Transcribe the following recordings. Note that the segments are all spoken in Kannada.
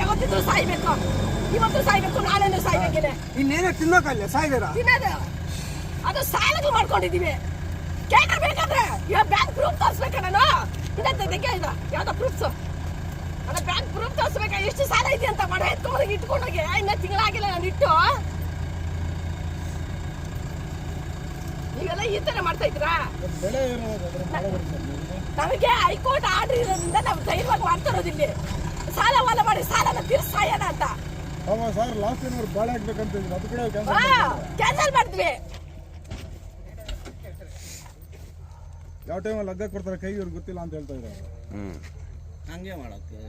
ಯಾವತ್ತಿದ್ರು ಸಾಯ್ಬೇಕು. ಇವತ್ತು ಸಾಯ್ಬೇಕು ನಾಳೆನೂ ಸಾಯ್ಬೇಕಿದೆ. ಇನ್ನೇನೋ ತಿನ್ನೋಕಲ್ಲ ಸಾಯ್ದಾರ ತಿನ್ನೋದು. ಅದು ಸಾಲಗಳು ಮಾಡ್ಕೊಂಡಿದೀವಿ ಕೇಂದ್ರ ಬೇಕಂದ್ರೆ ಬ್ಯಾಂಕ್ ಪ್ರೂಫ್ ತೋರಿಸ್ಬೇಕ ನಾನು? ಇದಕ್ಕೆ ಇದು. ಯಾವ್ದೋ ಪ್ರೂಫ್ಸು? ಅದ ಬ್ಯಾಂಕ್ ಪ್ರೂಫ್ ತೋರಿಸ್ಬೇಕಾ? ಎಷ್ಟು ಸಾಲ ಇದೆ ಅಂತ ಮಾಡಿ ಎತ್ಕೊಂಡೋಗಿ ಇಟ್ಕೊಂಡೋಗಿ? ಇನ್ನ ತಿಂಗಳಾಗಿಲ್ಲ ನಾನು. ನೀವೆಲ್ಲ ಈ ತರ ಮಾಡ್ತಾ ಇದ್ರಾ ನಮಗೆ ಹೈಕೋರ್ಟ್ ಆರ್ಡರ್ ಇರೋದ್ರಿಂದ ನಾವು ಧೈರ್ಯವಾಗಿ ಮಾಡ್ತಾ ಇರೋದು ಇಲ್ಲಿ. ಸಾಲ ವಾಲ ಮಾಡಿ ಸಾಲನ ತೀರ್ಸಾಯಣ ಅಂತ. ಸರ್ ಲಾಸ್ಟ್ ಏನಾದ್ರು ಬಾಳೆ ಹಾಕ್ಬೇಕಂತ ಅದು ಕೂಡ ಕ್ಯಾನ್ಸಲ್ ಕ್ಯಾನ್ಸಲ್ ಮಾಡ್ತೀವಿ ಯಾವ ಟೈಮಲ್ಲಿ ಅದ್ದೆ ಕೊಡ್ತಾರೆ ಕೈ ಇವ್ರಿಗೆ ಗೊತ್ತಿಲ್ಲ ಅಂತ ಹೇಳ್ತಾ ಇದ್ದಾರೆ. ಹಂಗೆ ಮಾಡಕ್ಕೆ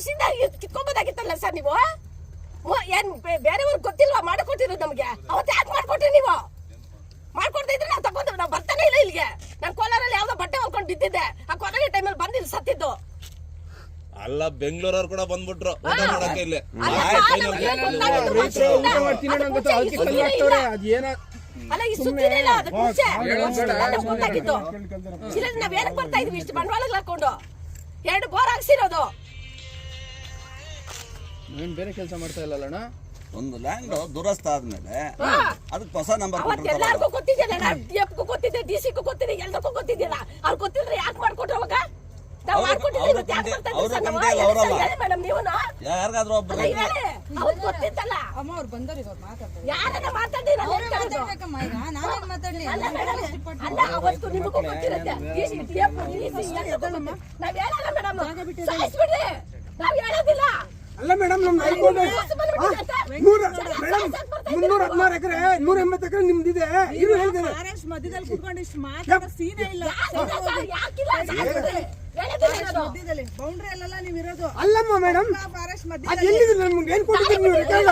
ವರ್ಷದಿಂದ ಕಿತ್ಕೊಂಬೋದಾಗಿತ್ತಲ್ಲ ಸರ್ ನೀವು ಏನ್ ಬೇರೆಯವ್ರಿಗೆ ಗೊತ್ತಿಲ್ವಾ? ಮಾಡಿಕೊಟ್ಟಿರೋದು ನಮಗೆ. ಅವತ್ತು ಯಾಕೆ ಮಾಡ್ಕೊಟ್ರಿ ನೀವು? ಮಾಡ್ಕೊಡ್ತಾ ಇದ್ರೆ ನಾವು ತಗೊಂಡು ನಾವು ಬರ್ತಾನೆ ಇಲ್ಲ ಇಲ್ಲಿಗೆ. ನಾನು ಕೋಲಾರಲ್ಲಿ ಯಾವ್ದೋ ಬಟ್ಟೆ ಹೊಲ್ಕೊಂಡು ಬಿದ್ದಿದ್ದೆ ಆ ಕೊನೆಗೆ ಟೈಮಲ್ಲಿ ಬಂದಿಲ್ಲ ಸತ್ತಿದ್ದು. ಅಲ್ಲ ಬೆಂಗಳೂರವ್ರು ಕೂಡ ಬಂದ್ಬಿಟ್ರು. ಊಟ ಮಾಡಕ್ಕೆ ಇಲ್ಲಿ. ಅಲ್ಲ, ಇಲ್ಲಿ. ಮುಂಚೆ ಈ ಇಲ್ಲ. ಅದಕ್ಕೆ ಗೊತ್ತಾಗಿತ್ತು. ಇಲ್ಲ ನಾವ್ ಏನಕ್ಕೆ ಬರ್ತಾ ಇದೀವಿ? ಇಷ್ಟು ಬಂಡವಾಳ ಹಾಕೊಂಡು. ಎರಡು ಬೋರ್ ಹಾಕ್ಸಿರೋದು. ಏನ್ ಬೇರೆ ಕೆಲಸ ಮಾಡ್ತಾ ಇಲ್ಲ ಅಣ್ಣ ಒಂದು ಲ್ಯಾಂಡ್ ದುರಸ್ತ ಆದ್ಮೇಲೆ. ಅದಕ್ಕೆ ಹೊಸ ನಂಬರ್ ಅವತ್ತು ಎಲ್ಲಾರ್ಗೂ ಗೊತ್ತಿದೆಯಲ್ಲ ಗೊತ್ತಿದೆ ಡಿಸಿಗೂ ಗೊತ್ತಿದೆ ಎಲ್ರಿಗೂ ಗೊತ್ತಿದೆಯಲ್ಲ ಅವ್ರು ಗೊತ್ತಿದ್ರೆ ಯಾಕೆ ಮಾಡ್ಕೊಟ್ರು ಅವಾಗ ನಾವು ಅವ್ರು- ಮಾಡ್ಕೊಟ್ಟಿದ್ರೆ ಅವ್ರು ಇವತ್ತು ಯಾಕೆ ಅವ್ರು ಸರ್ ನಾವು? ಕಂಡೆ ಹೇಳಿ ಅವರಲ್ಲ. ಸರ್, ಹೇಳಿ ಮೇಡಮ್ ನೀವು ಯಾರಿಗಾದ್ರೂ ಅಲ್ಲ ಹೇಳಿ ಅವ್ರಿಗೆ ಗೊತ್ತಿತ್ತಲ್ಲ ಅಮ್ಮ ಅವ್ರು ಬಂದವ್ರು ಇವಾಗ ಮಾತಾಡ್ತಾರೆ ಯಾರನ್ನ ಮಾತಾಡಿರ ಮಾತಾಡ್ಬೇಕಮ್ಮ ಈಗ ನಾನೇನ್ ಮಾತಾಡ್ಲಿ ಅಲ್ಲ ಮೇಡಮ್ ಅಲ್ಲ ಅವತ್ತು ನಿಮಗೂ ಗೊತ್ತಿರುತ್ತೆ D C D F D C ಎಲ್ರಿಗೂ ಗೊತ್ತಿರುತ್ತೆ. ನಾವ್ ಹೇಳಲ್ಲ ಮೇಡಮ್ ಸಾಯಿಸ್ಬಿಡ್ರಿ ನಾವ್ ಹೇಳೋದಿಲ್ಲ ಅಲ್ಲ ಮೇಡಮ್ ನಮ್ ಹೈಕೋರ್ಟ್ ನೂರ ಮೇಡಮ್ ಮುನ್ನೂರ ಹದಿನಾರು ಎಕರೆ ನೂರ ಎಂಬತ್ತು ಎಕರೆ ನಿಮ್ದಿದೆ. ಇದು ಎಸ್ ಮಧ್ಯದಲ್ಲಿ ಕುತ್ಕೊಂಡು ಇಷ್ಟು ಮಾತಾಡೋ ಸೀನೇ ಇಲ್ಲ. ಬೌಂಡ್ರಿ ಅಲ್ಲೆಲ್ಲ ನೀವು ಇರೋದು. ಅಲ್ಲಮ್ಮ ಮೇಡಮ್ ಅದ್ ಮಧ್ಯದಲ್ಲಿ. ಎಲ್ಲಿದೆ ನಮ್ಗೆ? ಏನ್ ಕೊಟ್ಟಿದ್ದೀನಿ ನೀವು ರೆಕಾರ್ಡ್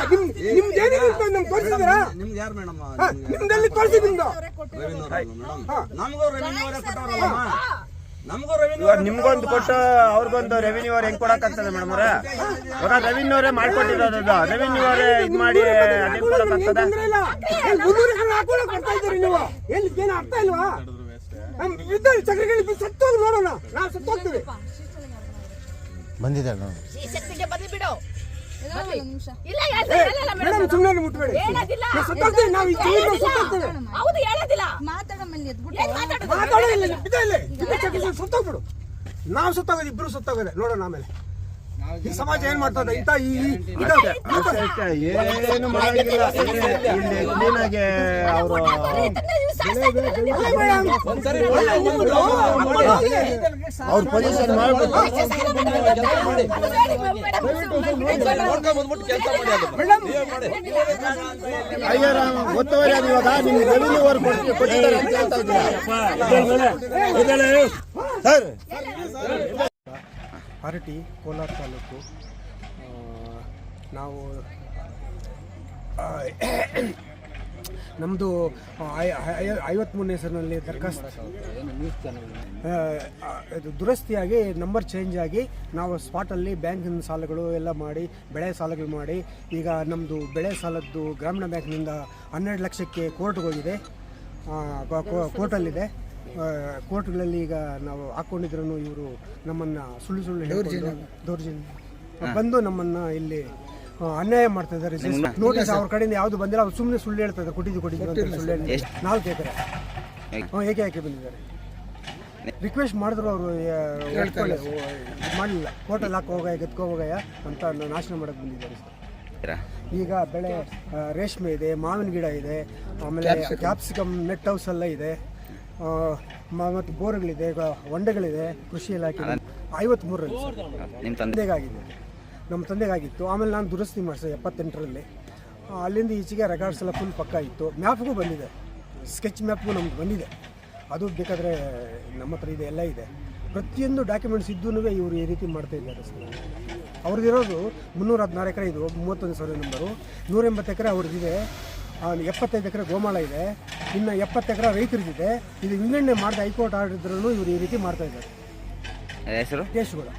ನಿಮ್ದು ನಮ್ಗೆ ತೋರಿಸಿದ್ದೀರಾ? ಯಾರು ಮೇಡಮ್ ನಿಮ್ದಲ್ಲಿ ತೋರಿಸಿ ನಿಮ್ದು ನಮಗೂ ರೆವಿನ್ಯೂ ಅವರೇ ಕೊಟ್ಟವ್ರಲ್ಲಮ್ಮ ನಮಗೂ ರೆವಿನ್ಯೂ ಇವಾಗ ನಿಮ್ಗೊಂದು ಕೊಟ್ಟು ಅವ್ರಿಗೊಂದು ರೆವಿನ್ಯೂ ಅವ್ರು ಹೆಂಗ್ ಕೊಡಕ್ಕಾಗ್ತದೆ ಮೇಡಮ್ ಅವ್ರೆ? ಇವಾಗ ರೆವಿನ್ಯೂ ಅವರೇ ಮಾಡ್ಕೊಟ್ಟಿರೋದು ರೆವಿನ್ಯೂ ಅವರೇ ಇದ್ ಮಾಡಿ ಅದೇನ್ ಕೊಡಕ್ಕಾಗ್ತದೆ ತೊಂದ್ರೆ ಇಲ್ಲ. ಏನ್ ಮುನ್ನೂರು ಎಕರೆ ಹಾಕೊಳ್ಳೋಕೆ ನೀವು. ಏನ್ ಏನು ಅರ್ಥ ಇಲ್ವಾ? ನಮ್ ಇದ್ದಲ್ಲಿ ಚಕ್ರಗಳು ಸತ್ತೋಗಿ ನೋಡೋಣ. ನಾವು ಸತ್ತೋಗ್ತೀವಿ. ಈ ಶಕ್ತಿಗೆ ಮೇಡಮ್ ಸುಮ್ಮನೆ ಮುಟ್ಬೇಡಿ ನಾವು ಈ ಜೀವನ ಹೌದು ಹೇಳೋದಿಲ್ಲ ಎದ್ಬಿಟ್ಟು ಬಿದ್ದ ಇಲ್ಲ ಸತ್ತೋಗ್ಬಿಡು ನಾವು ಸತ್ತೋಗೋದು ಇಬ್ರು ಸತ್ತೋಗೋದೆ ನೋಡೋಣ ಆಮೇಲೆ ಈ ಸಮಾಜ ಏನ್ ಮಾಡ್ತದೆ ಇಂತ ಈ ಏನು ಮಾಡಂಗಿಲ್ಲ ಇಲ್ಲಿ ಕ್ಲೀನಾಗಿ ಅವರು ಅವ್ರ ಪೊಸಿಷನ್ ಗೊತ್ತವರಿ ಅದು ಇವಾಗ ನಿಮ್ಗೆ ಅಂತ ಹೇಳ್ತಾ ಇದ್ದೀರಾ ಸರ್ ಅರಟಿ ಕೋಲಾರ ತಾಲೂಕು. ನಾವು ನಮ್ಮದು ಐವತ್ಮೂರನೇ ಹೆಸರಿನಲ್ಲಿ ದರಖಾಸ್ತು ಇದು ದುರಸ್ತಿಯಾಗಿ ನಂಬರ್ ಚೇಂಜ್ ಆಗಿ ನಾವು ಸ್ಪಾಟಲ್ಲಿ ಬ್ಯಾಂಕಿನ ಸಾಲಗಳು ಎಲ್ಲ ಮಾಡಿ, ಬೆಳೆ ಸಾಲಗಳು ಮಾಡಿ, ಈಗ ನಮ್ಮದು ಬೆಳೆ ಸಾಲದ್ದು ಗ್ರಾಮೀಣ ಬ್ಯಾಂಕ್ನಿಂದ ಹನ್ನೆರಡು ಲಕ್ಷಕ್ಕೆ ಕೋರ್ಟ್ಗೋಗಿದೆ ಕೋರ್ಟಲ್ಲಿದೆ. ಕೋರ್ಟ್ಗಳಲ್ಲಿ ಈಗ ನಾವು ಹಾಕ್ಕೊಂಡಿದ್ರು ಇವರು ನಮ್ಮನ್ನು ಸುಳ್ಳು ಸುಳ್ಳು ಹೇಳ್ಕೊಂಡು ದೌರ್ಜನ್ಯ. ಬಂದು ನಮ್ಮನ್ನು ಇಲ್ಲಿ ಅನ್ಯಾಯ ಮಾಡ್ತಾ ಇದ್ದಾರೆ ನೋಟಿಸ್ ಅವ್ರ ಕಡೆಯಿಂದ ಯಾವುದು ಬಂದಿಲ್ಲ ಅವ್ರು ಸುಮ್ಮನೆ ಸುಳ್ಳು ಹೇಳ್ತಾ ಇದ್ದಾರೆ ಕೊಟ್ಟಿದ್ದು ಕೊಟ್ಟಿದ್ದು ಅಂತ ಸುಳ್ಳು ಹೇಳಿ ನಾಲ್ಕು ಎಕರೆ. ಹ್ಞೂ ಏಕೆ ಯಾಕೆ ಬಂದಿದ್ದಾರೆ? ರಿಕ್ವೆಸ್ಟ್ ಮಾಡಿದ್ರು ಅವರು ಮಾಡಲಿಲ್ಲ. ಹೋಟೆಲ್ ಹಾಕೋ ಹೋಗಯ್ಯ ಗದ್ಕೋ ಹೋಗಯ್ಯ ಅಂತ ನಾಶನ ಮಾಡಕ್ಕೆ ಬಂದಿದ್ದಾರೆ ಈಗ ಬೆಳೆ ರೇಷ್ಮೆ ಇದೆ ಮಾವಿನ ಗಿಡ ಇದೆ ಆಮೇಲೆ ಕ್ಯಾಪ್ಸಿಕಮ್ ನೆಟ್ ಹೌಸ್ ಎಲ್ಲ ಇದೆ. ಮತ್ತು ಬೋರ್ಗಳಿದೆ ಈಗ ಹೊಂಡೆಗಳಿದೆ ಕೃಷಿ ಇಲಾಖೆ ಐವತ್ತ್ಮೂರರಲ್ಲಿ ಸರ್. ನಿಮ್ಮ ತಂದೆ? ತಂದೆಗಾಗಿದೆ ನಮ್ಮ ತಂದೆಗಾಗಿತ್ತು. ಆಮೇಲೆ ನಾನು ದುರಸ್ತಿ ಮಾಡಿಸಿದೆ ಎಪ್ಪತ್ತೆಂಟರಲ್ಲಿ. ಅಲ್ಲಿಂದ ಈಚೆಗೆ ರೆಕಾರ್ಡ್ಸ್ ಎಲ್ಲ ಫುಲ್ ಪಕ್ಕ ಇತ್ತು. ಮ್ಯಾಪ್ಗೂ ಬಂದಿದೆ. ಸ್ಕೆಚ್ ಮ್ಯಾಪ್ಗೂ ನಮ್ಗೆ ಬಂದಿದೆ. ಅದು ಬೇಕಾದರೆ ನಮ್ಮ ಹತ್ರ ಇದೆ ಎಲ್ಲ ಇದೆ. ಪ್ರತಿಯೊಂದು ಡಾಕ್ಯುಮೆಂಟ್ಸ್ ಇದ್ದೂ ಇವರು ಈ ರೀತಿ ಮಾಡ್ತಾ ಇದ್ದಾರೆ ಸರ್. ಅವ್ರದ್ದಿರೋದು ಮುನ್ನೂರ ಹದಿನಾರು ಎಕರೆ ಇದು ಮೂವತ್ತೊಂದು ಸಾವಿರ ನಂಬರು. ನೂರ ಎಂಬತ್ತು ಎಕರೆ ಅವ್ರದ್ದಿದೆ. ಎಪ್ಪತ್ತೈದು ಎಕರೆ ಗೋಮಾಳ ಇದೆ. ಇನ್ನು ಎಪ್ಪತ್ತು ಎಕರೆ ರೈತರಿಗಿದೆ. ಇದು ವಿಂಗಡಣೆ ಮಾಡಿದ ಹೈಕೋರ್ಟ್ ಆರ್ಡರ್ ಇದ್ರೂ ಇವರು ಈ ರೀತಿ ಮಾಡ್ತಾ ಇದ್ದಾರೆ. ಹೆಸರು? ಕೇಸ್ಗಳು